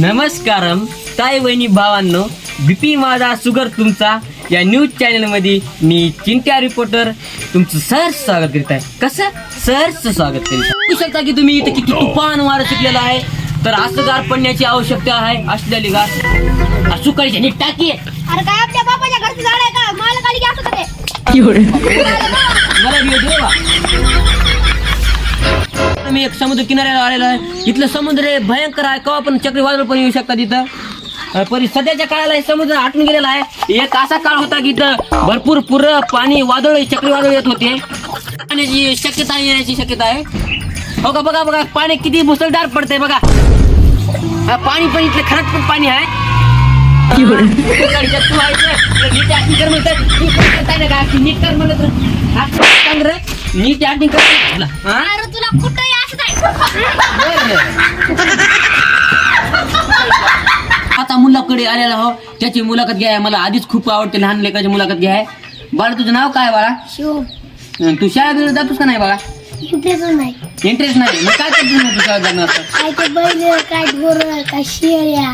नमस्कारम ताई वहिनी भावांनो बीपी माझा सुगर तुमचा या न्यूज चॅनलमध्ये मी चिंट्या रिपोर्टर तुमचं सहर्ष स्वागत करीत आहे. कसं? सहर्ष स्वागत करीत आहे. बघू शकता की तुम्ही इथे किती तुफान वारं सुटलेलं आहे? तर असं गार पडण्याची आवश्यकता आहे असलेली गार. सुकाळीची नीट टाकी. अरे काय आपल्या बापाच्या घरचं झाड आहे का? मला खाली घ्या मला मी एक समुद्र किनाऱ्याला आलेलो आहे इथलं समुद्र हे भयंकर आहे केव्हा पण चक्रीवादळ पण येऊ शकतात इथं अं, पण सध्याच्या काळाला हे समुद्र आटून गेलेला आहे एक असा काळ होता की इथं भरपूर पुर पाणी वादळ चक्रीवादळ येत होते पाण्याची शक्यता येण्याची शक्यता आहे हो का बघा बघा पाणी किती मुसळधार पडतंय बघा हा, पाणी पण इथलं खरंच पण पाणी आहे गाडीच्या तू आहे इथं. नीट acting कर म्हणतात. तू काय करताय ना का? नीट कर सांग रे. नीट acting कर. हा? अरे तुला आहे आता मुलाकडे आलेला हो. त्याची मुलाखत घ्या. मला आधीच खूप आवडते लहान लेकाची मुलाखत घ्या. बाळा तुझं नाव काय बाळा? शिव तू शाळेत बिळेत जातोस का नाही बाळा? इंटरेस्ट नाही. इंटरेस्ट नाही. मग काय करतो तू शाळेत जाणार? काय ते बैल काय ढोर काय शेळ्या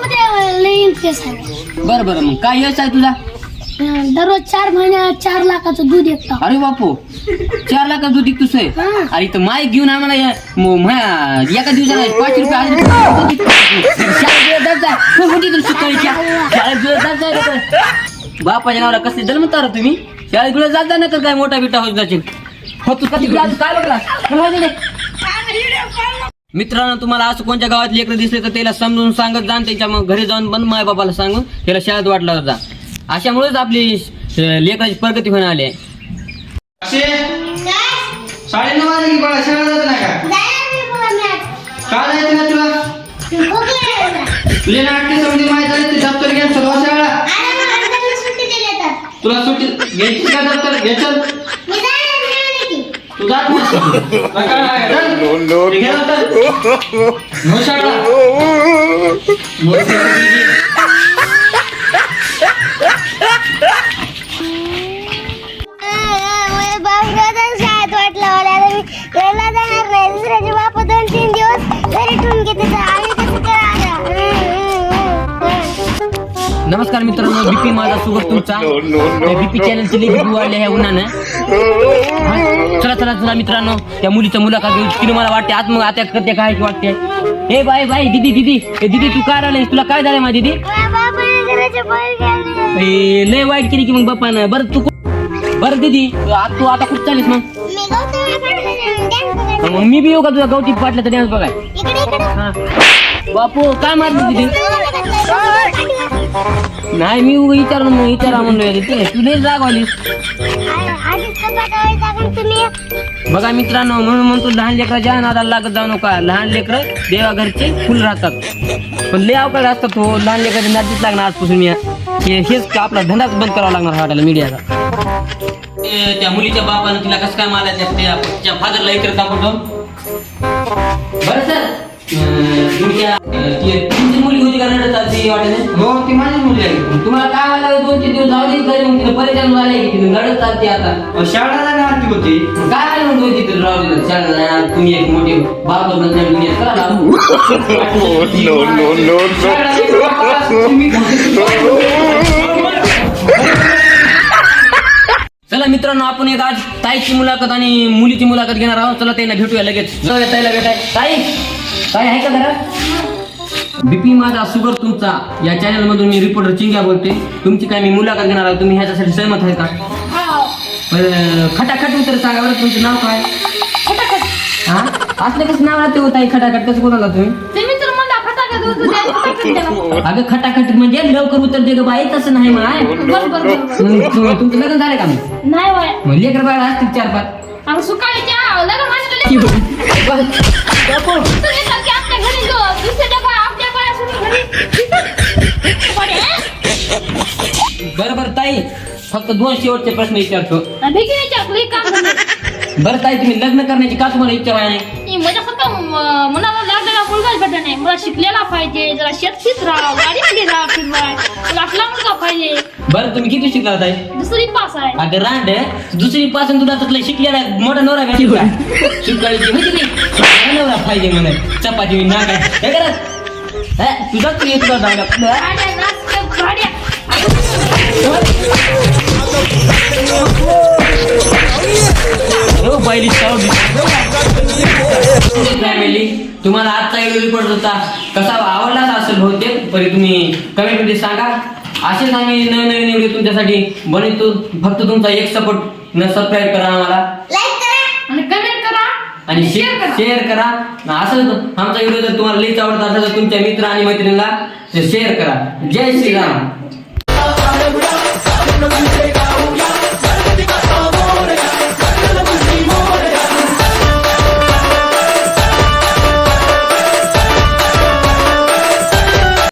मध्ये लय इंटरेस्ट आहे. बरं बरं. मग काय यश आहे तुझा? दररोज चार महिन्यात चार लाखाचं दूध येतं. अरे बापू. चार लाख दूध विकतोस हा. अरे इथं माईक घेऊन आम्हाला या- म- म्हा- एका दिवसाला पाचशे रुपये आज दूध विकतो. शाळेत बिळेत जात जा. खूप मोठी तुला शिकवायच्या. शाळेत बिळेत जात जा रे पण. बापाच्या नावाला कसले जन्मता रे तुम्ही शाळेत बिळेत जात जा ना तर काय मोठा बिटा होत जाशील हो तू कधी आज काय बघला चला. मित्रांनो तुम्हाला असं कोणत्या गावात लेकरं दिसले तर त्याला समजून सांगत जा आणि त्याच्या मग घरी जाऊन पण माय बाबाला सांगून त्याला शाळेत वाटला जा अशामुळेच आपली लेकराची प्रगती होणार आली आहे साडेनऊ वाजले की बाळा शाळा जात नाही का? जायचं ना तुला? तुझ्या नाट्य समिती माहिती झाली ते दप्तर घ्या सर्व शाळा तुला सुट्टी घ्यायची का दप्तर? घ्यायचं तू जात नाही काय आहे? चल. हे घे दप्तर. नो शाळा दुसऱ्याचे बाप दोन तीन दिवस घरी ठेवून घेते आम्ही कसं नमस्कार मित्रांनो बीपी माझा सुगर तुमचा. बीपी चॅनलची लिंक वाढले ह्या उन्हानं. हा, चला चला चला मित्रांनो त्या मुलीचं मुलाखत घेऊ. तिने मला वाटते आत्म आता करते काय वाटते. हे बाय बाय दिदी दिदी ए दीदी तू काय राहिलीस तुला काय झालं माझी दिदी? माझ्या बापाने घराच्या बाहेर गेले ए, लय वाईट केली की मग बाप्पानं बरं तू कु- बरं दीदी तू आता कुठं चालीस मग? मी गौतमी. मग मी बी येऊ का तुझा? गवती पाटला तर डान्स बघाय. इकडे इकडे. हा. बापू काय मारली दीदी? नाही मी उगा विचार विचारा म्हणलो ते तू पण तुम्ही बघा मित्रांनो म्हणून म्हणतो लहान लेकराच्या नादाला लागत जाऊ नका. लहान लेकर देवा घरचे फुल राहतात. पण लय अवकाळ असतात हो लहान लेकराच्या नादीच लागणार आजपासून मी. हे- हेच आपला धंदाच बंद करावा लागणार वाटायला मीडियाचा त्या मुलीच्या बापानं तिला कसं काय मारायचं त्या त्या फादरला इकडे दाखवतो बरं सर. तुमच्या तुमची मुली होती का रडत चालती वाटेने? हो ती माझी मुली आहे. तुम्हाला काय मला दोन तीन दिवस जाऊ दे मग तिला परेशान झाले की तिने रडत चालते आता. शाळा जाणार ती होती. काय आलं म्हणतो तिथे राहू दे शाळेत जाणार तुम्ही एक मोठे बाप नंतर दुनियेत करा. चला मित्रांनो आपण एक आज ताईची मुलाखत आणि मुलीची मुलाखत घेणार आहोत. चला त्यांना भेटूया लगेच. जाऊया ताईला भेटाय. ताई ताई आहे का घरात? बीपी माझा सुगर तुमचा. या चॅनल मधून मी रिपोर्टर चिंग्या बोलते. तुमची काय मी मुलाखत घेणार आहोत तुम्ही ह्याच्यासाठी सहमत आहे का? खटाखट उत्तर सांगा बरं तुमचं नाव काय? हा? असलं कसं नाव राहते हो ताई खटाखट? कसं बोलायला तुम्ही? अगं खटाखट म्हणजे लवकर उत्तर दे ग बाई तसं नाही माय. बरं, बरं, बरं. मग तु- तुमचं लग्न झालं का मग? नाही बाय मग लेकर बाळ असतील चार पाच. आम्ही सुकाळीच्या लग्न माझ्या तुम्ही नक्की आपल्या घरी जो दुसऱ्या बाय आपल्या बाय असून घरी बरं बरं ताई. फक्त दोन शेवटचे प्रश्न विचारतो. बरं ताई तुम्ही लग्न करण्याची का तुम्हाला इच्छा आहे? माझ्या फक्त म- मनाला लागलेला मुलगाच भेटत नाही. मला शिकलेला पाहिजे जरा शेतीत राहा गाडीमध्ये राहा फिरवाय मला असला मुलगा पाहिजे? बरं तुम्ही किती शिकला ताई? दुसरी पास आहे. अगं रांड दुसरी पासून तुला तसलं शिकलेला मोठा नवरा भेटला. सुकाळीची म्हणजे नाही? नवरा पाहिजे म्हणे. चपाती नाका हे करा. हे, तुझाच येत डायलॉग भाड्या नाच भाड्या पहिली फॅमिली तुम्हाला आजचा व्हिडिओ रिपोर्ट होता. कसा आवडलाच असेल बहुतेक तरी तुम्ही कमेंटमध्ये सांगा. असेच आम्ही नवीन नवीन व्हिडिओ तुमच्यासाठी बनवतो. फक्त तुमचा एक सपोर्ट न सबस्क्राईब करा आम्हाला. लाईक करा. आणि कमेंट करा. आणि शेअर करा. शेअर करा. असं आमचा व्हिडिओ जर तुम्हाला लईच आवडत असेल तर तुमच्या मित्र आणि मैत्रिणीला शेअर करा. जय श्रीराम.